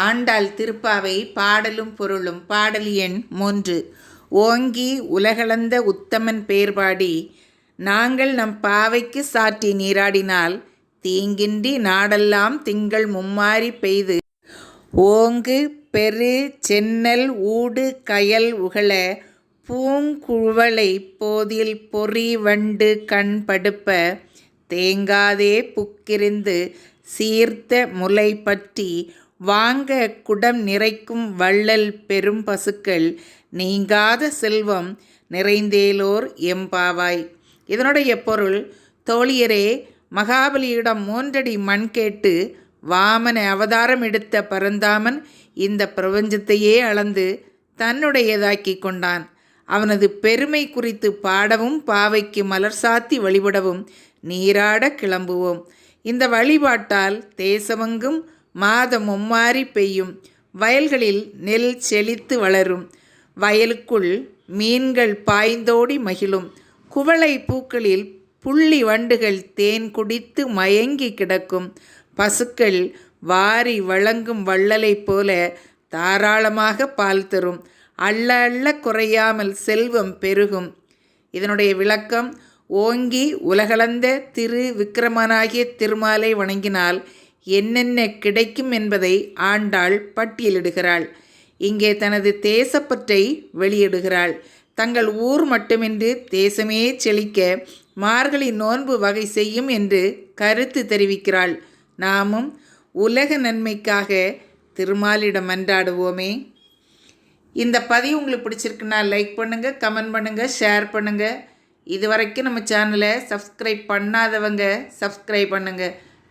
ஆண்டாள் திருப்பாவை பாடலும் பொருளும் பாடல் எண் மூன்று. ஓங்கி உலகளந்த உத்தமன் பேர்பாடி நாங்கள் நம் பாவைக்கு சாற்றி நீராடினால் தீங்கின்றி நாடெல்லாம் திங்கள் மும்மாறி பெய்து. ஓங்கு பெரு சென்னல் ஊடு கயல் உகள பூங்குழலை போதில் பொறி வண்டு கண் படுப்ப தேங்காதே புக்கிருந்து சீர்த்த முலை பற்றி வாங்க குடம் நிறைக்கும் வள்ளல் பெரும் பசுக்கள் நீங்காத செல்வம் நிறைந்தேலோர் எம்பாவாய். இதனுடைய பொருள் தோழியரே மகாபலியிடம் மூன்றடி மண் கேட்டு வாமன அவதாரம் எடுத்த பரந்தாமன் இந்த பிரபஞ்சத்தையே அளந்து தன்னுடையதாக்கி கொண்டான். அவனது பெருமை குறித்து பாடவும் பாவைக்கு மலர் சாத்தி வழிபடவும் நீராட கிளம்புவோம். இந்த வழிபாட்டால் தேசமெங்கும் மாதம் மும்மாறி பெய்யும். வயல்களில் நெல் செழித்து வளரும். வயலுக்குள் மீன்கள் பாய்ந்தோடி மகிழும். குவளை பூக்களில் புள்ளி வண்டுகள் தேன் குடித்து மயங்கி கிடக்கும். பசுக்கள் வாரி வழங்கும் வள்ளலைப் போல தாராளமாக பால் தரும். அள்ள அள்ள குறையாமல் செல்வம் பெருகும். இதனுடைய விளக்கம் ஓங்கி உலகளந்த திரு விக்கிரமனாகிய திருமாலை வணங்கினால் என்னென்ன கிடைக்கும் என்பதை ஆண்டாள் பட்டியலிடுகிறாள். இங்கே தனது தேசப்பற்றை வெளியிடுகிறாள். தங்கள் ஊர் மட்டுமின்றி தேசமே செழிக்க மார்கழி நோன்பு வகை செய்யும் என்று கருத்து தெரிவிக்கிறாள். நாமும் உலக நன்மைக்காக திருமாலிடம் மன்றாடுவோமே இந்த பதிவு உங்களுக்கு பிடிச்சிருக்குன்னா லைக் பண்ணுங்கள் கமெண்ட் பண்ணுங்கள் ஷேர் பண்ணுங்கள் இது வரைக்கும் நம்ம சேனலை சப்ஸ்கிரைப் பண்ணாதவங்க சப்ஸ்கிரைப் பண்ணுங்கள்